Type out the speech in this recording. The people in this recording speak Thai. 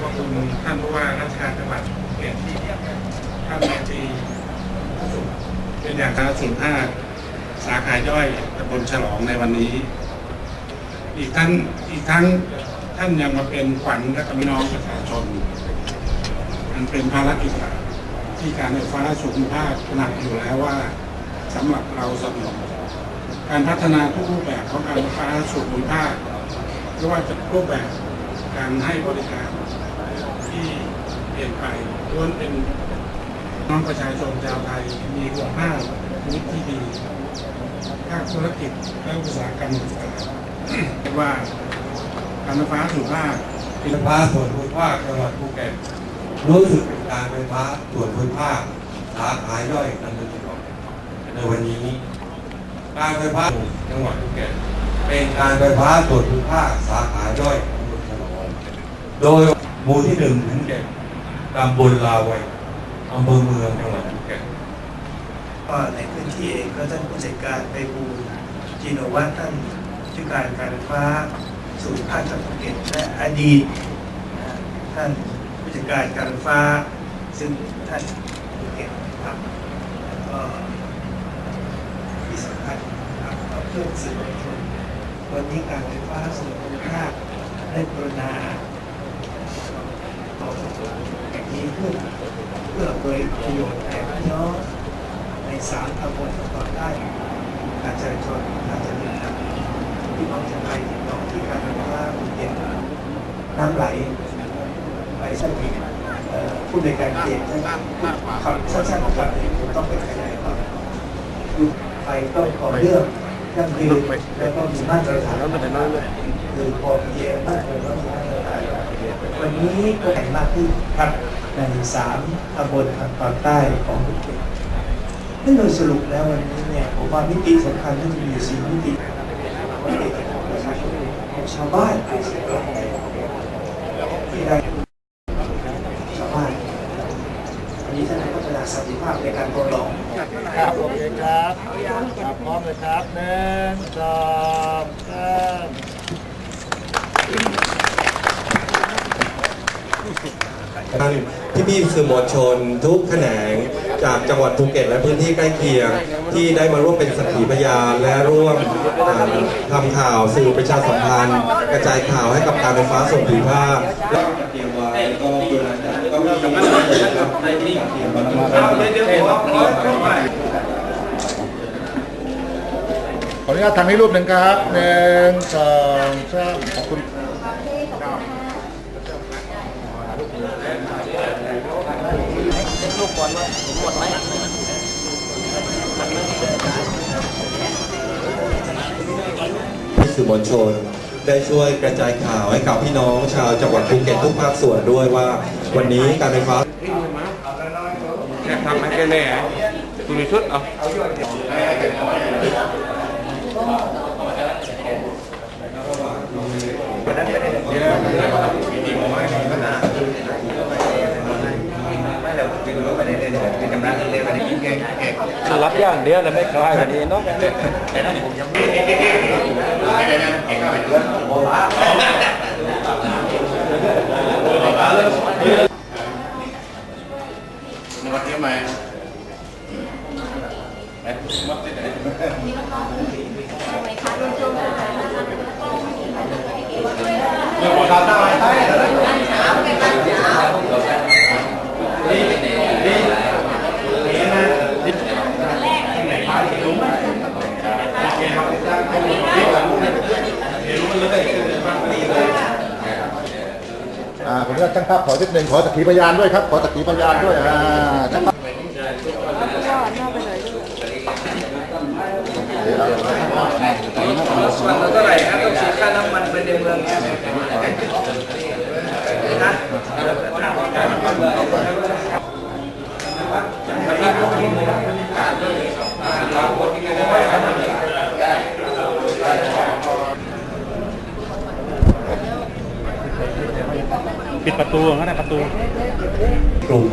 ขอบคุณท่านผู้ว่าราชการจังหวัดภูเก็ตที่ท่านนายตรีสุขเป็นอย่างคณะศูนย์ห้าสาขาย่อยตำบลฉลองในวันนี้ อีกท่านอีกทั้งท่านยังมาเป็นขวัญและกพี่น้องประชาชนมันเป็นภารกิจที่การไฟฟ้าส่วนภูมิภาคหนักอยู่แล้วว่าสำหรับเราสนับการพัฒนาทุกรูปแบบของการไฟฟ้าส่วนภูมิภาคไม่ว่าจะรูปแบบการให้บริการ ที่เปลี่ยนไปล้วนเป็นน้องประชาชนชาวไทยมีคุณภาพชีวิที่ดีภาคธุรกิจและอุตสาหกรรมต่างๆเรียกว่าการไฟฟ้าส่วนภูมิภาคไฟฟ้าส่วนภูมิภาคจังหวัดภูเก็ตรู้สึกเป็นการไฟฟ้าส่วนภูมิภาคสาขาย่อยกันเลยทีเดียวในวันนี้ การไฟฟ้าจังหวัดภูเก็ตเป็นการไฟฟ้าส่วนภูมิภาคสาขาย่อยตำบลฉลงโดย หมู่ที่หนึ่งถึงเจ็ดตำบลลาวัยอำเภอเมืองจังหวัดภูเก็ตก็ในพื้นที่เองก็ท่านผู้จัดการไปบูลย์จีโนวัฒน์ท่านผู้การการฟ้าสูตรภาคจังหวัดภูเก็ตและอดีตท่านผู้จัดการการฟ้า ซึ่งท่านภูเก็ตครับแล้วก็ที่สำคัญครับเพื่อนสื่อมวลชนวันนี้การไฟฟ้าส่วนภูมิภาคได้กรุณาเอาอย่างนี้ขึ้น เพื่อเผยประโยชน์แก่พี่น้องในสามตำบลต่อได้การจราจรอาจจะมีครับพี่น้องจะไปติดต่อที่การไฟฟ้าภูเก็ตน้ำไหลไปสักทีผู้ในการเขตท่านขับสั้นๆของเราผมต้องไปขยายก่อนดูไปต้องขอเรื่องยั่งยืนแล้วก็มีมาตรฐานคือพอเพียงมาตรฐานวันนี้ก็แข่งมากขึ้นครับ ในสามตำบลทางตอนใต้ของภูเก็ตนั่นโดยสรุปแล้ววันนี้เนี่ยผมว่ามิติสำคัญที่มีสี่มิติของชาวบ้านที่ได้ชาวบ้านอันนี้ท่านพัฒนาสันติภาพในการปรองดองครับโอเคครับครับพร้อมเลยครับหนึ่งสองสาม ท่านพี่พี่ๆสื่อมวลชน ทุกแขนง จากจังหวัดภูเก็ตและพื้นที่ใกล้เคียง ที่ได้มาร่วมเป็นสักขีพยานและร่วมอ่าทำข่าวสื่อประชาสัมพันธ์ กระจายข่าวให้กับการไฟฟ้าส่วนภูมิภาคและเตรียมไว้ก็เวลาจัดก็มีครับในที่เตรียมไว้ขออนุญาตทำให้รูปหนึ่งครับหนึ่งสองสามขอบคุณ ที่าหมดไหมสื่อมวลชนได้ช่วยกระจายข่าวให้กับพี่น้องชาวจังหวัดภูเก็ตทุกภาคส่วนด้วยว่า วันนี้การไฟฟ้าแค่ทำให้แค่แน่คุณมีชุดเอา รับอย่างเดียวเลยไม่คลายกันดีเนาะอ่าผมอนุ อ่าตช่างภาพขอนิดหนึ่งขอสักขีพยานด้วยครับ ขอสักขีพยานด้วยอ่าช่างภาพมันเท่าไหร่นะต้องเสียค่าน้ำมันไปในเมืองเนี่ยนะ ประตูก็ได้ประตูกลุ่ม